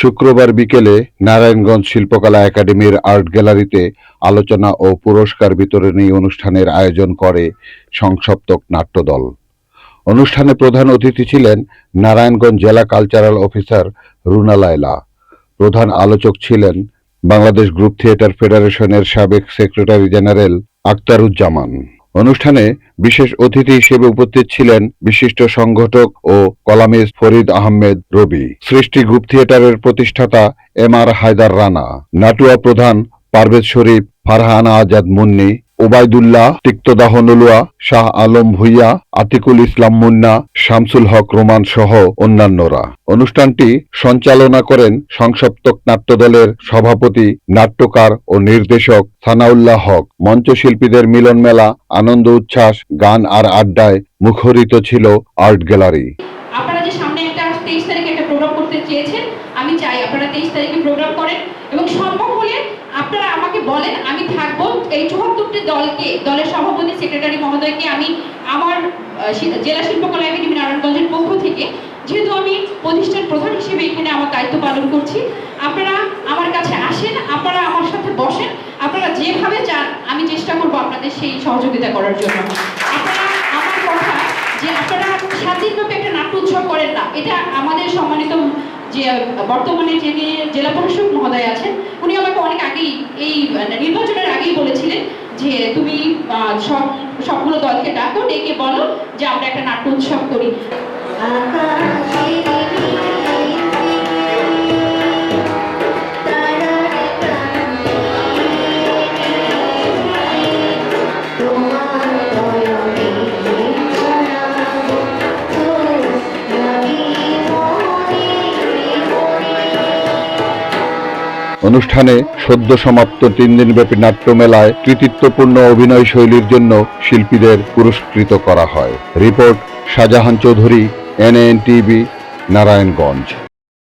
শুক্রবার বিকেলে নারায়ণগঞ্জ শিল্পকলা একাডেমির আর্ট গ্যালারিতে আলোচনা ও পুরস্কার বিতরণী অনুষ্ঠানের আয়োজন করে সংসপ্তক নাট্যদল। অনুষ্ঠানে প্রধান অতিথি ছিলেন নারায়ণগঞ্জ জেলা কালচারাল অফিসার রুনা লায়লা। প্রধান আলোচক ছিলেন বাংলাদেশ গ্রুপ থিয়েটার ফেডারেশনের সাবেক সেক্রেটারি জেনারেল আক্তারুজ্জামান। অনুষ্ঠানে বিশেষ অতিথি হিসেবে উপস্থিত ছিলেন বিশিষ্ট সংগঠক ও কলামিস্ট ফরিদ আহমেদ রবি, সৃষ্টি গ্রুপ থিয়েটারের প্রতিষ্ঠাতা এম আর হায়দার রানা নাটুয়া প্রধান পারভেজ শরীফ, ফারহানা আজাদ মুন্নি ওবায়দুল্লাহ, তিক্তদাহ নলুয়া, শাহ আলম ভুইয়া, আতিকুল ইসলাম মুন্না, শামসুল হক রোমান সহ অন্যান্যরা। অনুষ্ঠানটি সঞ্চালনা করেন সংসপ্তক নাট্যদলের সভাপতি, নাট্যকার ও নির্দেশক সানাউল্লাহ হক। মঞ্চশিল্পীদের মিলন মেলা, আনন্দ উচ্ছ্বাস, গান আর আড্ডায় মুখরিত ছিল আর্ট গ্যালারি। আপনারা যে সামনে একটা তেইশ একটা প্রোগ্রাম করতে চেয়েছেন, আমি চাই আপনারা তেইশ তারিখে প্রোগ্রাম করেন এবং সম্ভব হলে আপনারা আমাকে বলেন, আমি থাকব এই চুয়াত্তরটি দলকে, দলের সভাপতি সেক্রেটারি মহোদয়কে আমি আমার জেলা শিল্পকলা একাডেমি নারায়ণগঞ্জের পক্ষ থেকে, যেহেতু আমি প্রতিষ্ঠান প্রধান হিসেবে এখানে আমার দায়িত্ব পালন করছি, আপনারা আমার কাছে আসেন, আপনারা আমার সাথে বসেন, আপনারা যেভাবে চান, আমি চেষ্টা করব আপনাদের সেই সহযোগিতা করার জন্য। আপনারা আমার কথা, যে আপনারা স্বাধীনভাবে একটা নাট্য উৎসব করেন না, এটা আমাদের সম্মানিত, যে, বর্তমানে যিনি জেলা প্রশাসক মহোদয় আছেন, উনি আমাকে অনেক আগেই এই নির্বাচনের আগেই বলেছিলেন যে তুমি আহ, সব সবগুলো দলকে ডাকো ডেকে বলো যে আমরা একটা নাট্য উৎসব করি। অনুষ্ঠানে সদ্য সমাপ্ত তিন দিনব্যাপী নাট্যমেলায় কৃতিত্বপূর্ণ অভিনয় শৈলীর জন্য শিল্পীদের পুরস্কৃত করা হয়। Report Shahjahan Chowdhury NN TV Narayanganj.